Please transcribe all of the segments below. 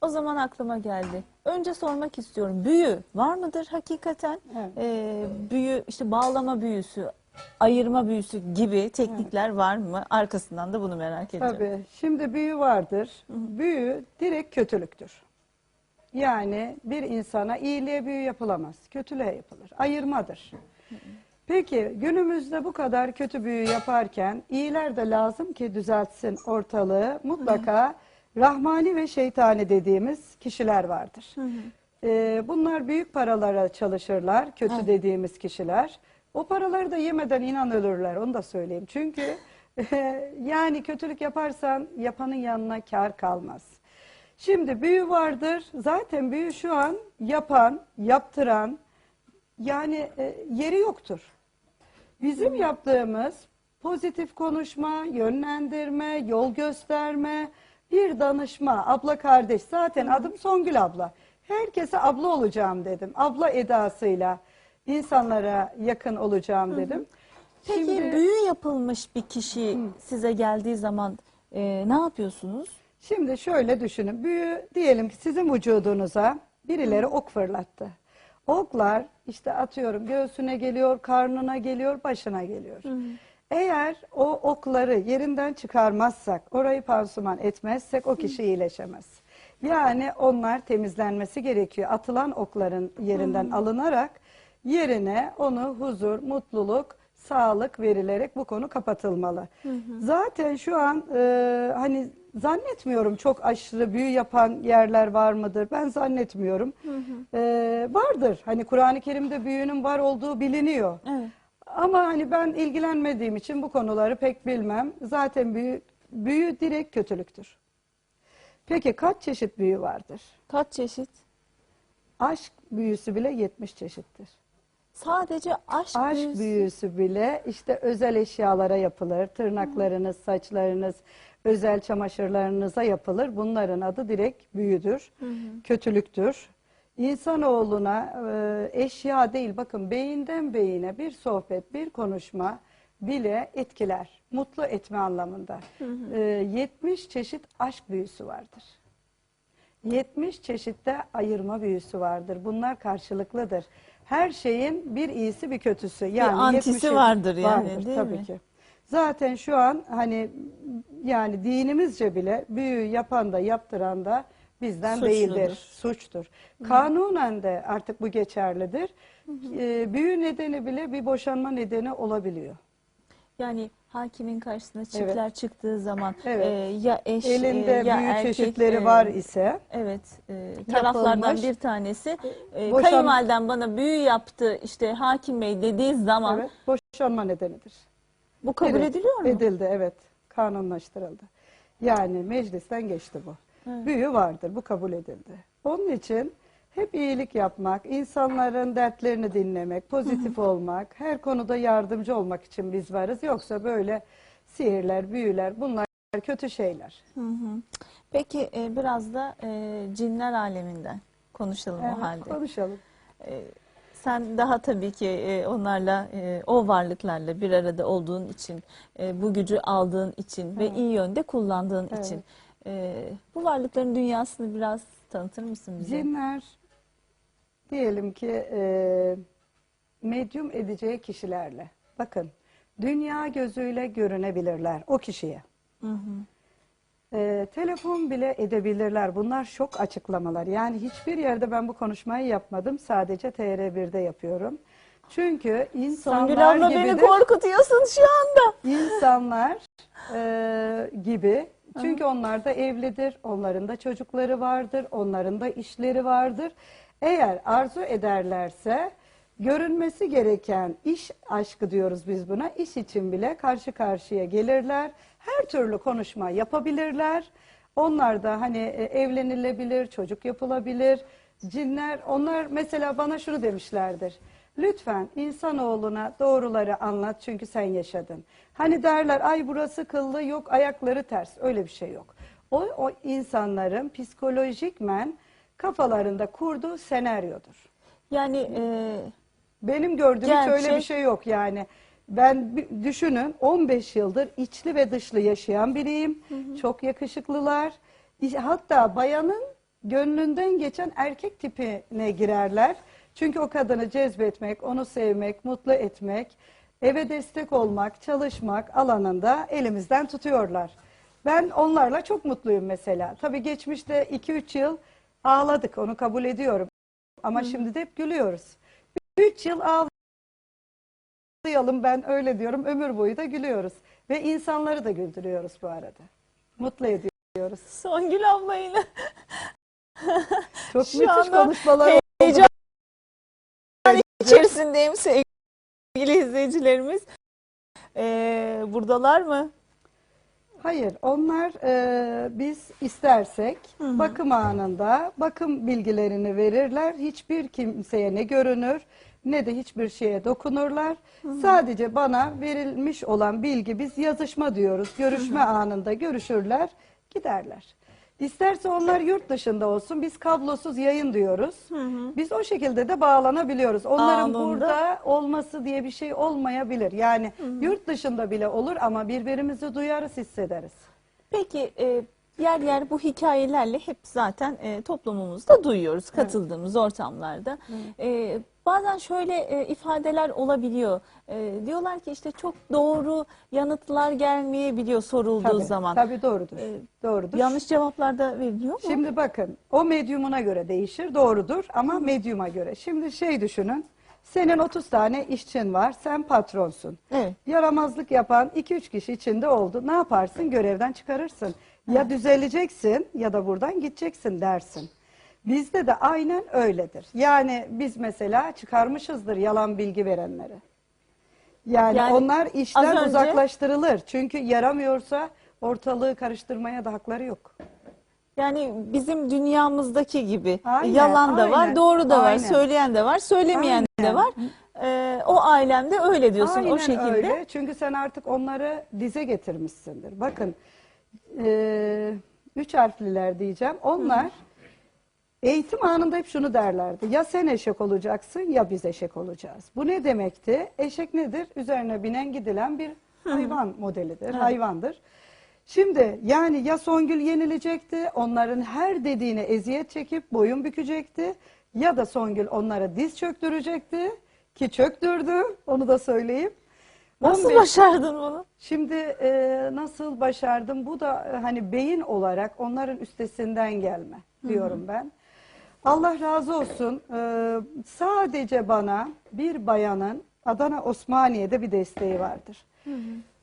O zaman aklıma geldi. Önce sormak istiyorum. Büyü var mıdır hakikaten? Evet. Ee, büyü işte bağlama büyüsü, ayırma büyüsü gibi teknikler var mı? Arkasından da bunu merak ediyorum. Tabii. Şimdi büyü vardır. Büyü direkt kötülüktür. Yani bir insana iyiliğe büyü yapılamaz. Kötülüğe yapılır. Ayırmadır. Peki günümüzde bu kadar kötü büyü yaparken iyiler de lazım ki düzeltsin ortalığı. Mutlaka rahmani ve şeytani dediğimiz kişiler vardır. Ee, bunlar büyük paralara çalışırlar. Kötü Evet. dediğimiz kişiler. O paraları da yemeden inan ölürler. Onu da söyleyeyim. Çünkü yani kötülük yaparsan yapanın yanına kar kalmaz. Şimdi büyü vardır. Zaten büyü şu an yapan, yaptıran yani e, yeri yoktur. Bizim yaptığımız pozitif konuşma, yönlendirme, yol gösterme, bir danışma, abla kardeş. Zaten adım Songül abla. Herkese abla olacağım dedim. Abla edasıyla insanlara yakın olacağım dedim. Peki Şimdi- büyü yapılmış bir kişi size geldiği zaman e, ne yapıyorsunuz? Şimdi şöyle düşünün. Büyü diyelim ki sizin vücudunuza birileri ok fırlattı. Oklar işte atıyorum göğsüne geliyor, karnına geliyor, başına geliyor. Eğer o okları yerinden çıkarmazsak, orayı pansuman etmezsek o kişi iyileşemez. Yani onlar temizlenmesi gerekiyor. Atılan okların yerinden alınarak yerine onu huzur, mutluluk, sağlık verilerek bu konu kapatılmalı. Zaten şu an e, hani zannetmiyorum çok aşırı büyü yapan yerler var mıdır? Ben zannetmiyorum. E, vardır. Hani Kur'an-ı Kerim'de büyünün var olduğu biliniyor. Evet. Ama hani ben ilgilenmediğim için bu konuları pek bilmem. Zaten büyü, büyü direkt kötülüktür. Peki kaç çeşit büyü vardır? Kaç çeşit? Aşk büyüsü bile 70 çeşittir. Sadece aşk, Aşk büyüsü. büyüsü bile işte özel eşyalara yapılır. Tırnaklarınız, saçlarınız, özel çamaşırlarınıza yapılır. Bunların adı direkt büyüdür, kötülüktür. İnsanoğluna e, eşya değil, bakın beyinden beyine bir sohbet, bir konuşma bile etkiler. Mutlu etme anlamında. E, 70 çeşit aşk büyüsü vardır. 70 çeşitte ayırma büyüsü vardır. Bunlar karşılıklıdır. Her şeyin bir iyisi bir kötüsü. Yani antisi 70'i vardır yani, değil tabii mi? ki. Zaten şu an hani yani dinimizce bile büyü yapan da yaptıran da bizden Suçludur. değildir. Suçtur. Kanunen de artık bu geçerlidir. Ee, büyü nedeni bile bir boşanma nedeni olabiliyor. Yani hakimin karşısına çiftler çıktığı zaman Evet. e, ya eş e, Elinde ya büyü erkek, çeşitleri e, var ise Evet, e, taraflardan Yapılmış. bir tanesi e, Boşan- kayınvaliden bana büyü yaptı işte hakim bey dediği zaman evet, boşanma nedenidir. bu kabul Evet, ediliyor mu? Edildi evet. Kanunlaştırıldı. Yani meclisten geçti bu. Büyü vardır. Bu kabul edildi. Onun için hep iyilik yapmak, insanların dertlerini dinlemek, pozitif olmak, her konuda yardımcı olmak için biz varız. Yoksa böyle sihirler, büyüler bunlar kötü şeyler. Hı hı. Peki e, biraz da e, cinler aleminden konuşalım Evet, o halde. konuşalım. E, sen daha tabii ki e, onlarla, e, o varlıklarla bir arada olduğun için, e, bu gücü aldığın için ve iyi yönde kullandığın Evet. için e, bu varlıkların dünyasını biraz tanıtır mısın bize? Cinler diyelim ki e, medyum edeceği kişilerle. Bakın dünya gözüyle görünebilirler o kişiye. Hı hı. E, telefon bile edebilirler. Bunlar şok açıklamalar. Yani hiçbir yerde ben bu konuşmayı yapmadım. Sadece TR1'de yapıyorum. Çünkü insanlar Songül abla beni gibidir. korkutuyorsun şu anda. İnsanlar e, gibi. Çünkü onlar da evlidir, onların da çocukları vardır, onların da işleri vardır. Eğer arzu ederlerse görünmesi gereken iş aşkı diyoruz biz buna. İş için bile karşı karşıya gelirler. Her türlü konuşma yapabilirler. Onlar da hani e, evlenilebilir, çocuk yapılabilir. Cinler onlar mesela bana şunu demişlerdir. Lütfen insanoğluna doğruları anlat çünkü sen yaşadın. Hani derler ay burası kıllı yok ayakları ters öyle bir şey yok. O, o insanların psikolojikmen kafalarında kurduğu senaryodur. Yani e, Benim gördüğüm hiç öyle bir Gerçek. şey yok yani. Ben düşünün 15 yıldır içli ve dışlı yaşayan biriyim. Çok yakışıklılar. Hatta bayanın gönlünden geçen erkek tipine girerler. Çünkü o kadını cezbetmek, onu sevmek, mutlu etmek, eve destek olmak, çalışmak alanında elimizden tutuyorlar. Ben onlarla çok mutluyum mesela. Tabii geçmişte 2-3 yıl ağladık, onu kabul ediyorum. Ama şimdi de hep gülüyoruz. 3 yıl ağlayalım ben öyle diyorum. Ömür boyu da gülüyoruz. Ve insanları da güldürüyoruz bu arada. Mutlu ediyoruz. Songül ablayla Çok Şu müthiş konuşmalar oldu. heyecan içerisindeyim sevgili izleyicilerimiz. Ee, buradalar mı? Hayır, onlar e, biz istersek bakım anında bakım bilgilerini verirler. Hiçbir kimseye ne görünür ne de hiçbir şeye dokunurlar. Sadece bana verilmiş olan bilgi biz yazışma diyoruz. Görüşme anında görüşürler, giderler. İsterse onlar yurt dışında olsun, biz kablosuz yayın diyoruz. Biz o şekilde de bağlanabiliyoruz. Onların Anında. burada olması diye bir şey olmayabilir. Yani yurt dışında bile olur ama birbirimizi duyarız, hissederiz. Peki e, yer yer bu hikayelerle hep zaten e, toplumumuzda duyuyoruz katıldığımız ortamlarda. E, bazen şöyle e, ifadeler olabiliyor. E, diyorlar ki işte çok doğru yanıtlar gelmeyebiliyor sorulduğu Tabii, zaman. tabii doğrudur. Ee, doğrudur. Yanlış cevaplar da veriliyor mu? Şimdi bakın o medyumuna göre değişir doğrudur ama medyuma göre. Şimdi şey düşünün. Senin 30 tane işçin var. Sen patronsun. Evet. Yaramazlık yapan 2-3 kişi içinde oldu. Ne yaparsın? Görevden çıkarırsın. Ya düzeleceksin ya da buradan gideceksin dersin. Bizde de aynen öyledir. Yani biz mesela çıkarmışızdır yalan bilgi verenleri. Yani, Yani onlar işten önce- uzaklaştırılır. Çünkü yaramıyorsa ortalığı karıştırmaya da hakları yok. Yani bizim dünyamızdaki gibi Aynen, yalan da var, aynen, doğru da var, aynen. söyleyen de var, söylemeyen de Aynen. var. Ee, o ailemde öyle diyorsun Aynen o şekilde. öyle. Çünkü sen artık onları dize getirmişsindir. Bakın e, üç harfliler diyeceğim. Onlar eğitim anında hep şunu derlerdi. Ya sen eşek olacaksın ya biz eşek olacağız. Bu ne demekti? Eşek nedir? Üzerine binen gidilen bir hayvan modelidir. Hayvandır. Şimdi yani ya Songül yenilecekti, onların her dediğine eziyet çekip boyun bükecekti ya da Songül onlara diz çöktürecekti ki çöktürdü onu da söyleyeyim. Nasıl 15 başardın bunu? Şimdi e, nasıl başardım? Bu da e, hani beyin olarak onların üstesinden gelme diyorum ben. Allah razı olsun. e, sadece bana bir bayanın Adana Osmaniye'de bir desteği vardır.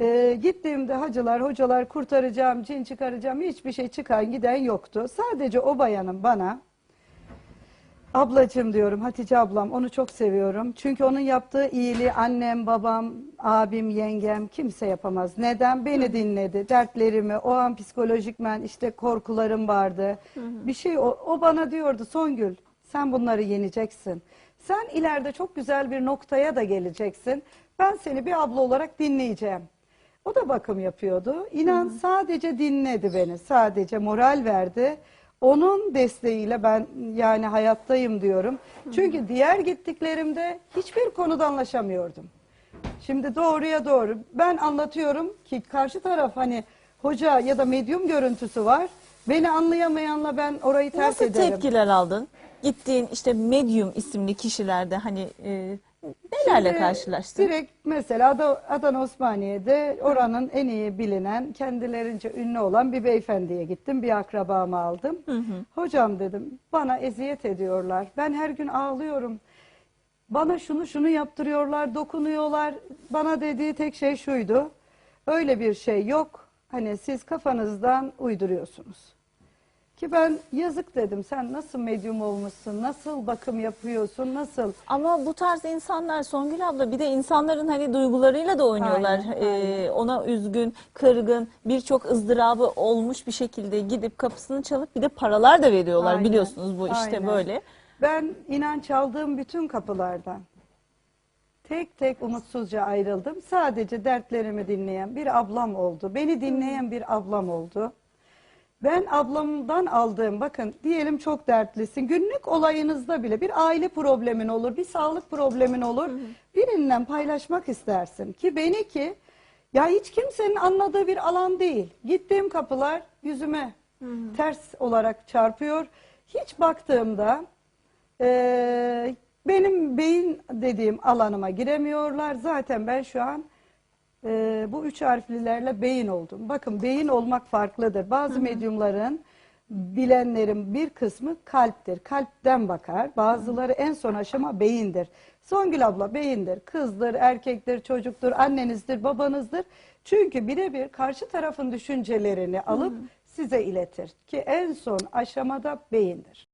E, gittiğimde hacılar, hocalar kurtaracağım, cin çıkaracağım hiçbir şey çıkan giden yoktu. Sadece o bayanın bana Ablacığım diyorum Hatice ablam onu çok seviyorum. Çünkü onun yaptığı iyiliği annem, babam, abim, yengem kimse yapamaz. Neden? Beni dinledi. Dertlerimi o an psikolojikmen işte korkularım vardı. Bir şey o, o bana diyordu Songül sen bunları yeneceksin. Sen ileride çok güzel bir noktaya da geleceksin. Ben seni bir abla olarak dinleyeceğim. O da bakım yapıyordu. İnan sadece dinledi beni. Sadece moral verdi. Onun desteğiyle ben yani hayattayım diyorum. Çünkü diğer gittiklerimde hiçbir konuda anlaşamıyordum. Şimdi doğruya doğru ben anlatıyorum ki karşı taraf hani hoca ya da medyum görüntüsü var. Beni anlayamayanla ben orayı terk Nasıl ederim. tepkiler aldın? Gittiğin işte medium isimli kişilerde hani e, nelerle Şimdi karşılaştın? Direkt mesela Ada- Adana Osmaniye'de oranın en iyi bilinen, kendilerince ünlü olan bir beyefendiye gittim. Bir akrabamı aldım. Hocam dedim, bana eziyet ediyorlar. Ben her gün ağlıyorum. Bana şunu şunu yaptırıyorlar, dokunuyorlar. Bana dediği tek şey şuydu. Öyle bir şey yok. Hani siz kafanızdan uyduruyorsunuz. Ki ben yazık dedim. Sen nasıl medyum olmuşsun? Nasıl bakım yapıyorsun? Nasıl? Ama bu tarz insanlar Songül abla bir de insanların hani duygularıyla da oynuyorlar. Aynen, Ee, ona üzgün, kırgın, birçok ızdırabı olmuş bir şekilde gidip kapısını çalıp bir de paralar da veriyorlar Aynen, biliyorsunuz bu işte aynen. böyle. Ben inan çaldığım bütün kapılardan tek tek umutsuzca ayrıldım. Sadece dertlerimi dinleyen bir ablam oldu. Beni dinleyen bir ablam oldu. Ben ablamdan aldığım bakın diyelim çok dertlisin. Günlük olayınızda bile bir aile problemin olur, bir sağlık problemin olur. Birinden paylaşmak istersin ki beni ki ya hiç kimsenin anladığı bir alan değil. Gittiğim kapılar yüzüme ters olarak çarpıyor. hiç baktığımda e, benim beyin dediğim alanıma giremiyorlar. Zaten ben şu an e, bu üç harflilerle beyin oldum. Bakın beyin olmak farklıdır. Bazı medyumların bilenlerin bir kısmı kalptir. Kalpten bakar. Bazıları en son aşama beyindir. Songül abla beyindir. Kızdır, erkektir, çocuktur, annenizdir, babanızdır. Çünkü birebir karşı tarafın düşüncelerini alıp size iletir. Ki en son aşamada beyindir.